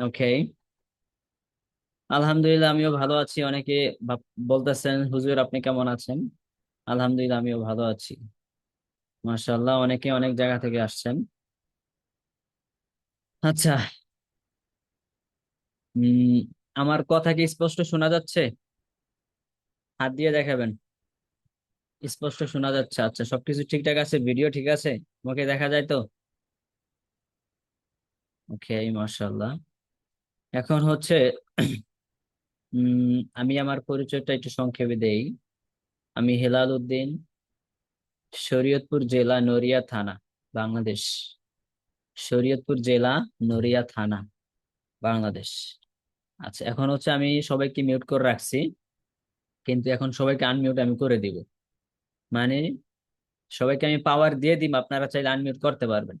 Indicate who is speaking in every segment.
Speaker 1: ওকে আলহামদুলিল্লাহ আমিও ভালো আছি। অনেকে বলতেছেন, হুজুর, আপনি কেমন আছেন? আলহামদুলিল্লাহ, আমিও ভালো আছি। মাশাআল্লাহ, অনেকে অনেক জায়গা থেকে আসছেন। আচ্ছা। উম, আমার কথা কি স্পষ্ট শোনা যাচ্ছে? হাত দিয়ে দেখাবেন। স্পষ্ট শোনা যাচ্ছে। আচ্ছা সবকিছু ঠিকঠাক আছে? ভিডিও ঠিক আছে? আমাকে দেখা যায় তো? ওকে মাশাআল্লাহ। এখন হচ্ছে আমি আমার পরিচয়টা একটু সংক্ষেপে দেই। আমি হেলাল উদ্দিন, শরীয়তপুর জেলা নড়িয়া থানা, বাংলাদেশ। শরীয়তপুর জেলা নড়িয়া থানা, বাংলাদেশ। আচ্ছা এখন হচ্ছে আমি সবাইকে মিউট করে রাখছি, কিন্তু এখন সবাইকে আনমিউট আমি করে দিব। মানে সবাইকে আমি পাওয়ার দিয়ে দিব, আপনারা চাইলে আনমিউট করতে পারবেন।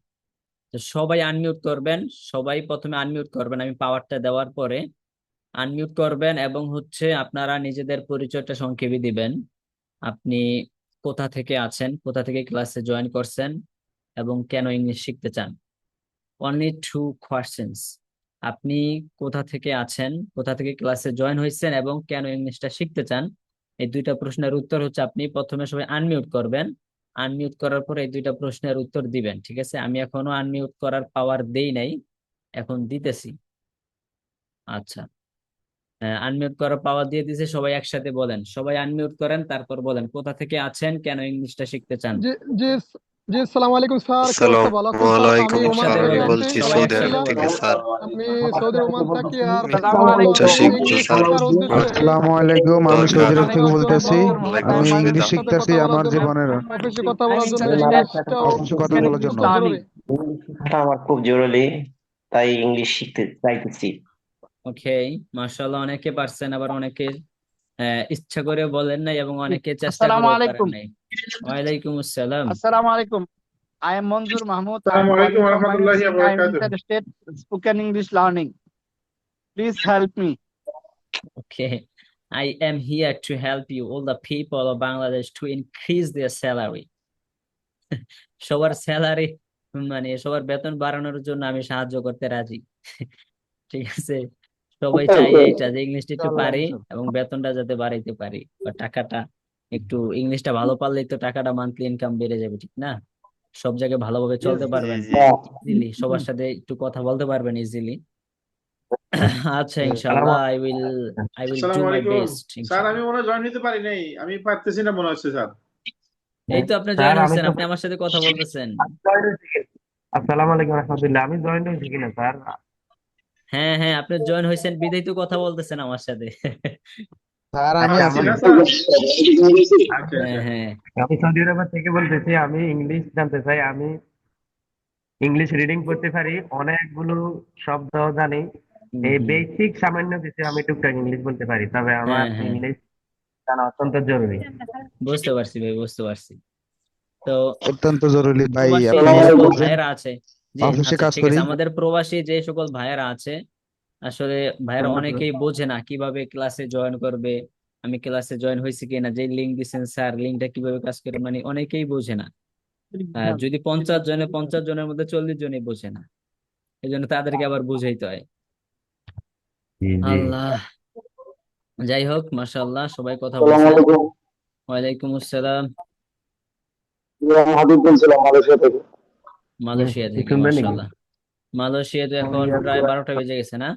Speaker 1: সবাই আনমিউট করবেন, সবাই প্রথমে আনমিউট করবেন, আমি পাওয়ারটা দেওয়ার পরে আনমিউট করবেন এবং হচ্ছে আপনারা নিজেদের পরিচয়টা সংক্ষেপে দিবেন। আপনি কোথা থেকে আছেন, কোথা থেকে ক্লাসে জয়েন করছেন এবং কেন ইংলিশ শিখতে চান? অনলি টু কোয়েশ্চেন্স আপনি কোথা থেকে আছেন, কোথা থেকে ক্লাসে জয়েন হয়েছেন এবং কেন ইংলিশটা শিখতে চান? এই দুইটা প্রশ্নের উত্তর হচ্ছে আপনি প্রথমে সবাই আনমিউট করবেন। আনমিউট করার পরে এই দুইটা প্রশ্নের উত্তর দিবেন, ঠিক আছে? আমি এখনও আনমিউট করার পাওয়ার দেই নাই, এখন দিতেছি। আচ্ছা। আনমিউট করার পাওয়ার দিয়ে দিছে, সবাই একসাথে বলেন। সবাই আনমিউট করেন, তারপর বলেন, কোথা থেকে আছেন, কেন ইংলিশটা শিখতে চান?
Speaker 2: জি আসসালামু আলাইকুম স্যার।
Speaker 3: আসসালামু আলাইকুম স্যার? আমি বলছি
Speaker 2: বলছি
Speaker 3: সৌদি আরব থেকে স্যার।
Speaker 2: আমি সৌদি ওমান থাকি আর
Speaker 4: আসসালামু আলাইকুম। আমি
Speaker 3: দরকার।
Speaker 4: সৌদি আরব থেকে বলতেছি আমি ইংলিশ শিখতেছি আমার জীবনের।
Speaker 2: অফিসে কথা বলার জন্য
Speaker 4: অফিসে কথা বলার জন্য।
Speaker 5: আমার খুব জরুরি তাই ইংলিশ শিখতে চাইতেছি।
Speaker 1: ওকে মাশাআল্লাহ অনেকে পারছেন আবার অনেকে ইচ্ছা করে বলেন নাই এবং অনেকে চেষ্টা করেও পারেন নাই। ওয়ালাইকুম আসসালাম।
Speaker 6: আসসালামু
Speaker 7: আলাইকুম। I
Speaker 6: am Manzur
Speaker 7: Mahmud
Speaker 6: I am ওয়ালাইকুম
Speaker 7: রাহমাতুল্লাহি
Speaker 6: ওয়া বারাকাতুহু spoken English learning please help me
Speaker 1: okay I am here to help you all the people of Bangladesh to increase their salary সবার স্যালারি মানে সবার বেতন বাড়ানোর জন্য আমি সাহায্য করতে রাজি। ঠিক আছে? সবাই চাই এইটা যে ইংলিশটা একটু পারি এবং বেতনটা যাতে বাড়াইতে পারি বা টাকাটা একটু ইংলিশটা ভালো পারলেই তো টাকাটা মান্থলি ইনকাম বেড়ে যাবে ঠিক না? সব জায়গায় ভালোভাবে চলতে পারবেন। ইজিলি সবার সাথে একটু কথা বলতে পারবেন ইজিলি আচ্ছা ইনশাআল্লাহ I will I will do my best
Speaker 7: sir আমি মনে জয়েন হতে পারি নাই। আমি পারতেছি না মনে হচ্ছে স্যার।
Speaker 1: এই তো আপনি জয়েন
Speaker 8: আমি
Speaker 1: হয়েছেন আপনি আমার সাথে কথা বলতেছেন।
Speaker 8: আসসালামু আলাইকুম। রহমতুল্লাহ। আমি জয়েন হয়েছি কিনা স্যার?
Speaker 1: হ্যাঁ হ্যাঁ আপনি জয়েন হয়েছেন বিদায় তো কথা বলতেছেন আমার সাথে।
Speaker 4: স্যার আমি
Speaker 8: আচ্ছা,
Speaker 4: আমার
Speaker 7: আচ্ছা
Speaker 1: হ্যাঁ
Speaker 7: আচ্ছা
Speaker 1: হ্যাঁ
Speaker 8: আমি সৌদি আরব থেকে বলতেছি আমি ইংলিশ জানতে চাই আমি ইংলিশ রিডিং করতে পারি অনেকগুলো শব্দ জানি। এই বেসিক সামান্য কিছু আমি টুকটাক ইংলিশ বলতে পারি তবে আমার
Speaker 1: হ্যাঁ, হ্যাঁ।
Speaker 8: ইংলিশ জানা অত্যন্ত জরুরি।
Speaker 1: বুঝতে পারছি ভাই বুঝতে পারছি। তো
Speaker 4: অত্যন্ত জরুরি ভাই
Speaker 1: প্রবাসী
Speaker 4: আপনি
Speaker 1: যে ভাইয়েরা আছে। জি
Speaker 4: অফিসে
Speaker 1: আচ্ছা
Speaker 4: কাজ
Speaker 1: ঠিক
Speaker 4: করি।
Speaker 1: আছে আমাদের প্রবাসী যে সকল ভাইয়েরা আছে আসলে ভাইয়েরা অনেকেই বোঝে না কীভাবে ক্লাসে জয়েন করবে আমি ক্লাসে জয়েন হয়েছি কিনা যে লিঙ্ক দিচ্ছেন স্যার লিঙ্কটা কীভাবে কাজ করে মানে অনেকেই বোঝে না। আহ, যদি পঞ্চাশ জনে পঞ্চাশ জনের মধ্যে চল্লিশ জনই বোঝে না এই জন্য তাদেরকে আবার বুঝাইতে হয়। আল্লাহ। যাই হোক মাশাআল্লাহ সবাই কথা বলছেন ওয়ালাইকুম আসসালাম।
Speaker 9: হাবিব বলছিলাম মালয়েশিয়া থেকে
Speaker 1: মালয়েশিয়া থেকে মাশাআল্লাহ। মালয়েশিয়া তো এখন প্রায় বারোটা বেজে গেছে না?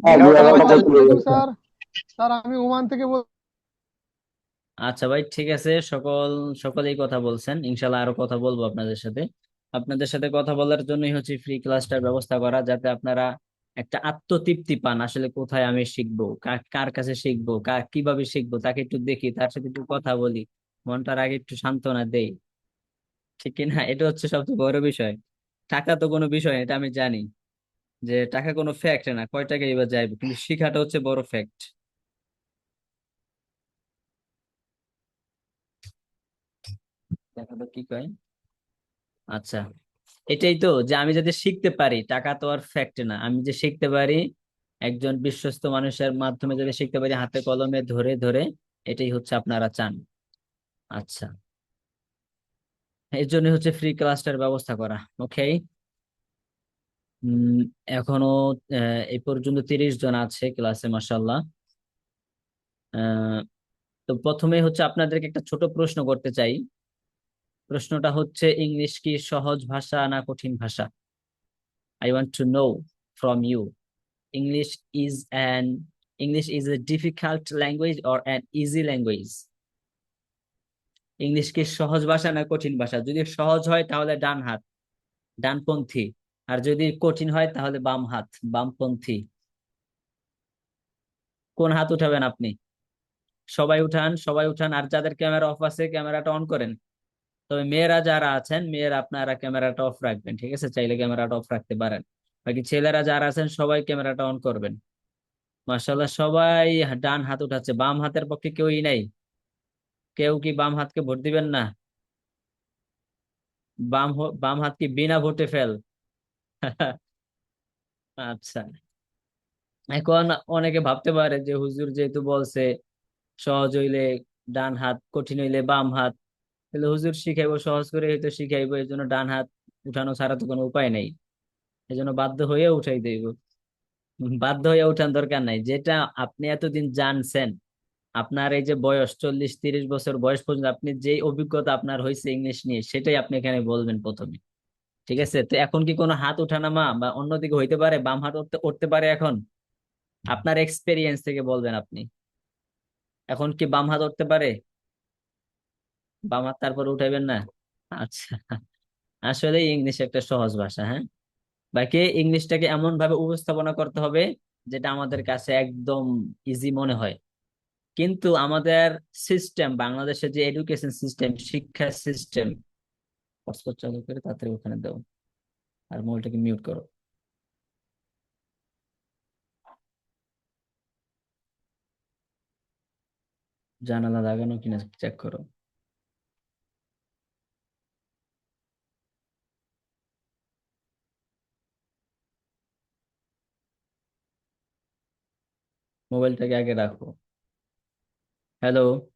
Speaker 9: হ্যাঁ
Speaker 2: স্যার। স্যার আমি ওমান থেকে বল
Speaker 1: আচ্ছা ভাই ঠিক আছে। সকল সকলেই কথা বলছেন। ইনশাল্লাহ আরও কথা বলব আপনাদের সাথে। আপনাদের সাথে কথা বলার জন্যই হচ্ছে ফ্রি ক্লাসটার ব্যবস্থা করা যাতে আপনারা একটা আত্মতৃপ্তি পান আসলে কোথায় আমি শিখব কার কার কাছে শিখব কার কীভাবে শিখব তাকে একটু দেখি তার সাথে একটু কথা বলি। মনটার আগে একটু সান্ত্বনা দেই। ঠিক কিনা? এটা হচ্ছে সবচেয়ে বড় বিষয়। টাকা তো কোনো বিষয়, এটা আমি জানি যে টাকা কোনো ফ্যাক্ট না, কয় টাকা এবার যাইবে, কিন্তু শিখাটা হচ্ছে বড় ফ্যাক্ট কি কয়? আচ্ছা এটাই তো যে আমি যাতে শিখতে পারি, টাকা তো আর ফ্যাক্ট না। আমি যে শিখতে পারি, একজন বিশ্বস্ত মানুষের মাধ্যমে যদি শিখতে পারি, হাতে কলমে ধরে ধরে, এটাই হচ্ছে আপনারা চান। আচ্ছা এর জন্য হচ্ছে ফ্রি ক্লাসটার ব্যবস্থা করা ওকে এখনও এই পর্যন্ত তিরিশ জন আছে ক্লাসে মাসাল্লাহ তো প্রথমে হচ্ছে আপনাদেরকে একটা ছোট প্রশ্ন করতে চাই। প্রশ্নটা হচ্ছে, ইংলিশ কি সহজ ভাষা না কঠিন ভাষা? I want to know from you English is an English is a difficult language or an easy language English কি সহজ ভাষা না কঠিন ভাষা? যদি সহজ হয় তাহলে ডান হাত ডানপন্থী আর যদি কঠিন হয় তাহলে বাম হাত বামপন্থী কোন হাত উঠাবেন আপনি? সবাই উঠান সবাই উঠান। আর যাদের ক্যামেরা অফ আছে, ক্যামেরাটা অন করেন। তবে মেয়েরা যারা আছেন, মেয়েরা আপনারা ক্যামেরাটা অফ রাখবেন, ঠিক আছে? চাইলে ক্যামেরাটা অফ রাখতে পারেন। বাকি ছেলেরা যারা আছেন, সবাই ক্যামেরাটা অন করবেন। মার্শাল্লাহ সবাই ডান হাত উঠাচ্ছে। বাম হাতের পক্ষে কেউই নাই। কেউ কি বাম হাতকে ভোট দিবেন না? বাম বাম হাত কি বিনা ভোটে ফেল? আচ্ছা। এখন অনেকে ভাবতে পারে যে হুজুর যেহেতু বলছে সহজ হইলে ডান হাত, কঠিন হইলে বাম হাত, তাহলে হুজুর শিখাইবো, সহজ করে হয়তো শিখাইবো, এই জন্য ডান হাত উঠানো ছাড়া তো কোনো উপায় নেই। এই জন্য বাধ্য হয়ে উঠাই দেব। বাধ্য হয়ে উঠান দরকার নাই। যেটা আপনি এতদিন জানছেন আপনার এই যে বয়স চল্লিশ, তিরিশ বছর বয়স পর্যন্ত আপনি যে অভিজ্ঞতা আপনার হয়েছে ইংলিশ নিয়ে, সেটাই আপনি এখানে বলবেন প্রথমে। ঠিক আছে? তো এখন কি কোনো হাত উঠানামা বা অন্যদিকে হইতে পারে? বাম হাত উঠতে উঠতে পারে এখন? আপনার এক্সপেরিয়েন্স থেকে বলবেন আপনি। এখন কি বাম হাত উঠতে পারে? বাম হাত তারপর উঠাইবেন না? আচ্ছা। আসলে ইংলিশ একটা সহজ ভাষা হ্যাঁ? বাকি ইংলিশটাকে এমন ভাবে উপস্থাপনা করতে হবে যেটা আমাদের কাছে একদম ইজি মনে হয়। কিন্তু আমাদের সিস্টেম বাংলাদেশের যে এডুকেশন সিস্টেম শিক্ষা সিস্টেম হটস্পট চালু করে তাড়াতাড়ি ওখানে দাও। আর মোবাইলটাকে মিউট করো। জানালা লাগানো কিনা চেক করো। মোবাইলটাকে আগে রাখো। hello.